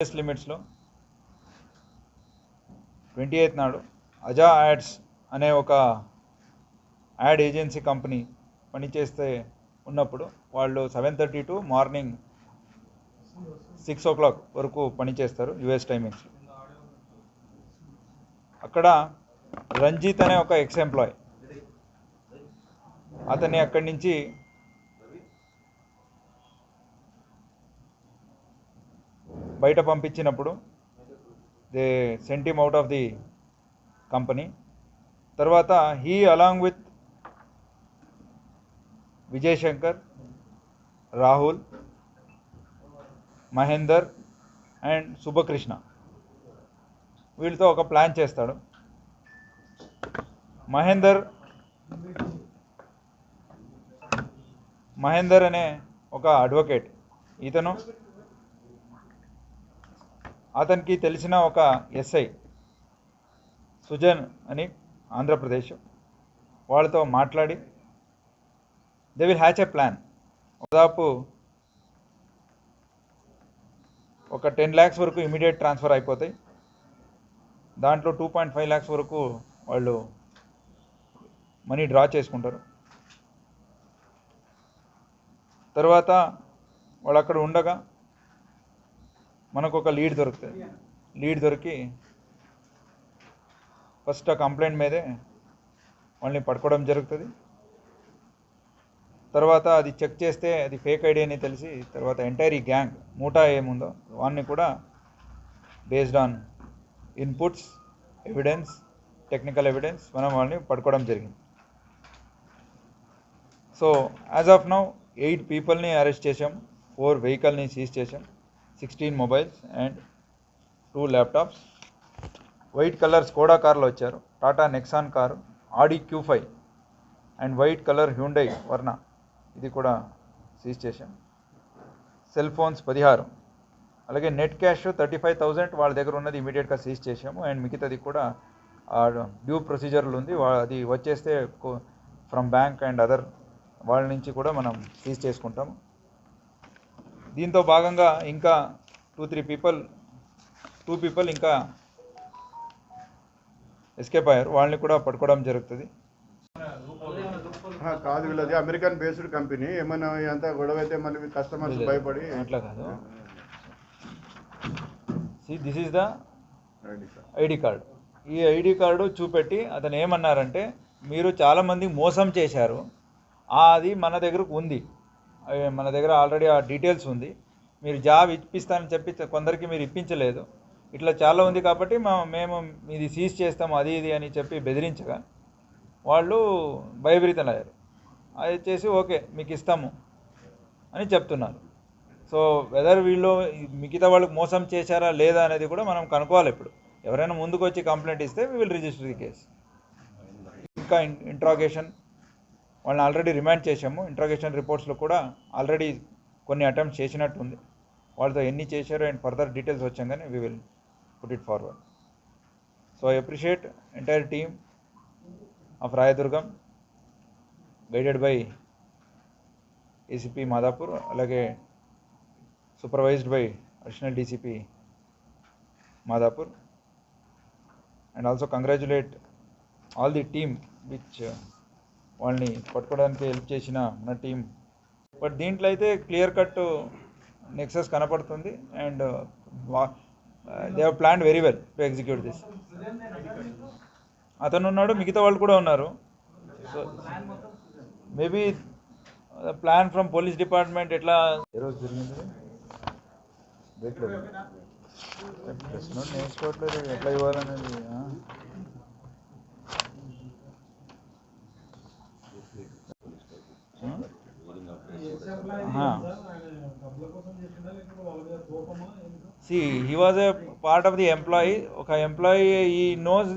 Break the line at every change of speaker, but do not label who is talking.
Yes లిమిట్స్లో twenty eighth నాడు అజా యాడ్స్ అనే ఒక యాడ్ ఏజెన్సీ కంపెనీ పనిచేస్తే ఉన్నప్పుడు వాళ్ళు seven thirty to morning six o'clock వరకు పనిచేస్తారు యుఎస్ టైమింగ్స్ అక్కడ రంజిత్ అనే ఒక ఎక్స్ ఎంప్లాయ్ అతన్ని అక్కడి నుంచి బయట పంపించినప్పుడు they sent him out of the company తర్వాత he along with Vijayashankar Rahul Mahender and Shubhakrishna వీళ్ళతో ఒక ప్లాన్ చేస్తాడు. మహేందర్ మహేందర్ అనే ఒక అడ్వకేట్ ఇతను అతనికి తెలిసిన ఒక ఎస్ఐ సుజన్ అని ఆంధ్రప్రదేశ్ వాళ్ళతో మాట్లాడి they will hatch a plan దాదాపు ఒక టెన్ ల్యాక్స్ వరకు ఇమీడియట్ ట్రాన్స్ఫర్ అయిపోతాయి. దాంట్లో టూ పాయింట్ ఫైవ్ ల్యాక్స్ వరకు వాళ్ళు మనీ డ్రా చేసుకుంటారు. తర్వాత వాళ్ళు అక్కడ ఉండగా మనకు ఒక లీడ్ దొరుకుతుంది. లీడ్ దొరికి ఫస్ట్ ఆ కంప్లైంట్ మీదే వాళ్ళని పడుకోవడం జరుగుతుంది. తర్వాత అది చెక్ చేస్తే అది ఫేక్ ఐడి అని తెలిసి తర్వాత ఎంటైర్ ఈ గ్యాంగ్ మూటా ఏముందో వాడిని కూడా based on inputs evidence technical evidence మనం వాళ్ళని పడుకోవడం జరిగింది. So as of now eight పీపుల్ని అరెస్ట్ చేసాం ఫోర్ వెహికల్ని సీజ్ చేసాం sixteen mobiles and two laptops white colour Skoda కార్లో వచ్చారు. Tata Nexon car Audi Q five and white colour Hyundai Verna ఇది కూడా సీజ్ చేశాం సెల్ ఫోన్స్ పదిహారు. అలాగే net cash thirty five thousand వాళ్ళ దగ్గర ఉన్నది ఇమీడియట్గా సీజ్ చేసాము అండ్ మిగతాది కూడా డ్యూ ప్రొసీజర్లు ఉంది. వా- అది వచ్చేస్తే ఫ్రమ్ బ్యాంక్ అండ్ అదర్ వాళ్ళ నుంచి కూడా మనం సీజ్ చేసుకుంటాము. దీంతో భాగంగా ఇంకా two three people two people ఇంకా ఎస్కేప్ అయ్యారు. వాళ్ళని కూడా పట్టుకోవడం జరుగుతుంది.
కాదు వీళ్ళది అమెరికన్ బేస్డ్ కంపెనీ ఏమైనా అంతా గొడవ అయితే మళ్ళీ కస్టమర్స్ భయపడి
అట్లా కాదు. See this is the. ID card. ఈ ఐడి కార్డు చూపెట్టి అతను ఏమన్నారంటే మీరు చాలామంది మోసం చేశారు. అది మన దగ్గరకు ఉంది. మన దగ్గర ఆల్రెడీ ఆ డీటెయిల్స్ ఉంది. మీరు జాబ్ ఇప్పిస్తానని చెప్పి కొందరికి మీరు ఇప్పించలేదు. ఇట్లా చాలా ఉంది కాబట్టి మా మేము ఇది సీజ్ చేస్తాము అది ఇది అని చెప్పి బెదిరించగా వాళ్ళు భయభీతలయ్యారు అది చేసి ఓకే మీకు ఇస్తాము అని చెప్తున్నారు. సో వెదర్ వీళ్ళు మిగతా వాళ్ళకి మోసం చేశారా లేదా అనేది కూడా మనం కనుక్కోవాలి ఇప్పుడు. ఎవరైనా ముందుకు వచ్చి కంప్లైంట్ ఇస్తే we will register the case ఇంకా ఇంట్రాగేషన్ వాళ్ళని ఆల్రెడీ రిమాండ్ చేశాము. ఇంట్రాగేషన్ రిపోర్ట్స్లో కూడా ఆల్రెడీ కొన్ని అటెంప్ట్స్ చేసినట్టు ఉంది. వాళ్ళతో ఎన్ని చేశారో అండ్ ఫర్దర్ డీటెయిల్స్ వచ్చాం కానీ we will put it forward so I appreciate entire team of Rayadurgam guided by ACP Madhapur అలాగే supervised by additional DCP Madhapur and also congratulate all the team which వాళ్ళని పట్టుకోవడానికి help చేసిన మన team but దీంట్లో అయితే clear cut nexus కనపడుతుంది and they have plan very well to execute this అతను ఉన్నాడు మిగతా వాళ్ళు కూడా ఉన్నారు. So maybe plan from police department ఎట్లా? ఏ రోజు జరిగింది? డేట్లో ప్రెస్ నోట్ నేర్చుకోవట్లేదు ఎట్లా ఇవ్వాలనేది ఆ? See he was a part of the employee ఒక ఎంప్లాయీ ఈ నోస్